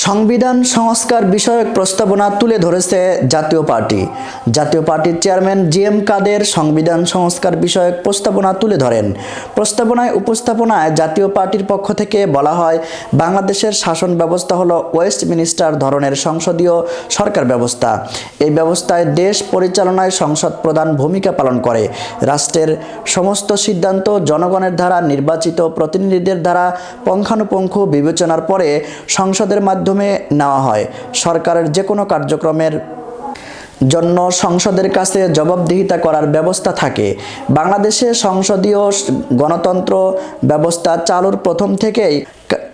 সংবিধান সংস্কার বিষয়ক প্রস্তাবনা তুলে ধরেছে জাতীয় পার্টি। জাতীয় পার্টির চেয়ারম্যান জি এম কাদের সংবিধান সংস্কার বিষয়ক প্রস্তাবনা তুলে ধরেন। প্রস্তাবনায় উপস্থাপনায় জাতীয় পার্টির পক্ষ থেকে বলা হয়, বাংলাদেশের শাসন ব্যবস্থা হলো ওয়েস্ট মিনিস্টার ধরনের সংসদীয় সরকার ব্যবস্থা। এই ব্যবস্থায় দেশ পরিচালনায় সংসদ প্রধান ভূমিকা পালন করে। রাষ্ট্রের সমস্ত সিদ্ধান্ত জনগণের দ্বারা নির্বাচিত প্রতিনিধিদের দ্বারা পুঙ্খানুপুঙ্খ বিবেচনার পরে সংসদের মাধ্যমে নেওয়া হয়। সরকারের যে কোনো কার্যক্রমের জন্য সংসদের কাছে জবাবদিহিতা করার ব্যবস্থা থাকে। বাংলাদেশে সংসদীয় গণতন্ত্র ব্যবস্থা চালুর প্রথম থেকেই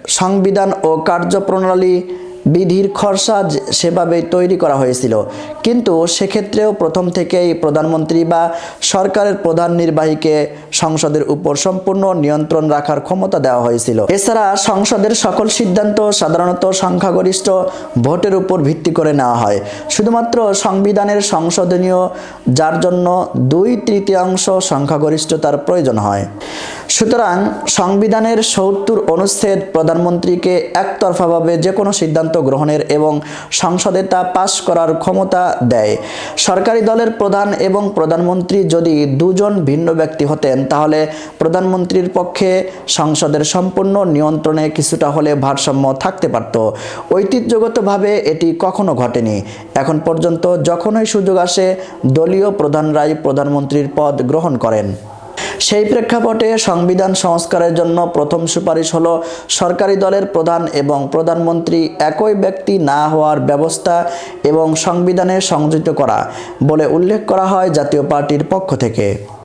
সংবিধান ও কার্যপ্রণালী বিধির খরচা যে- সেভাবেই তৈরি করা হয়েছিল। কিন্তু সেক্ষেত্রেও প্রথম থেকেই প্রধানমন্ত্রী বা সরকারের প্রধান নির্বাহীকে সংসদের উপর সম্পূর্ণ নিয়ন্ত্রণ রাখার ক্ষমতা দেওয়া হয়েছিল। এছাড়া সংসদের সকল সিদ্ধান্ত সাধারণত সংখ্যাগরিষ্ঠ ভোটের উপর ভিত্তি করে নেওয়া হয়। শুধুমাত্র সংবিধানের সংশোধনীয়, যার জন্য দুই তৃতীয়াংশ সংখ্যাগরিষ্ঠতার প্রয়োজন হয়। সুতরাং সংবিধানের সত্তর অনুচ্ছেদ প্রধানমন্ত্রীকে একতরফাভাবে যে কোনো সিদ্ধান্ত গ্রহণের এবং সংসদে তা পাশ করার ক্ষমতা দেয়। সরকারি দলের প্রধান এবং প্রধানমন্ত্রী যদি দুজন ভিন্ন ব্যক্তি হতেন তাহলে প্রধানমন্ত্রীর পক্ষে সংসদের সম্পূর্ণ নিয়ন্ত্রণে কিছুটা হলে ভারসাম্য থাকতে পারত। ঐতিহ্যগতভাবে এটি কখনো ঘটেনি। এখন পর্যন্ত যখনই সুযোগ আসে, দলীয় প্রধানরাই প্রধানমন্ত্রীর পদ গ্রহণ করেন। সেই প্রেক্ষাপটে সংবিধান সংস্কারের জন্য প্রথম সুপারিশ হলো সরকারি দলের প্রধান এবং প্রধানমন্ত্রী একই ব্যক্তি না হওয়ার ব্যবস্থা এবং সংবিধানে সংযোজিত করা বলে উল্লেখ করা হয় জাতীয় পার্টির পক্ষ থেকে।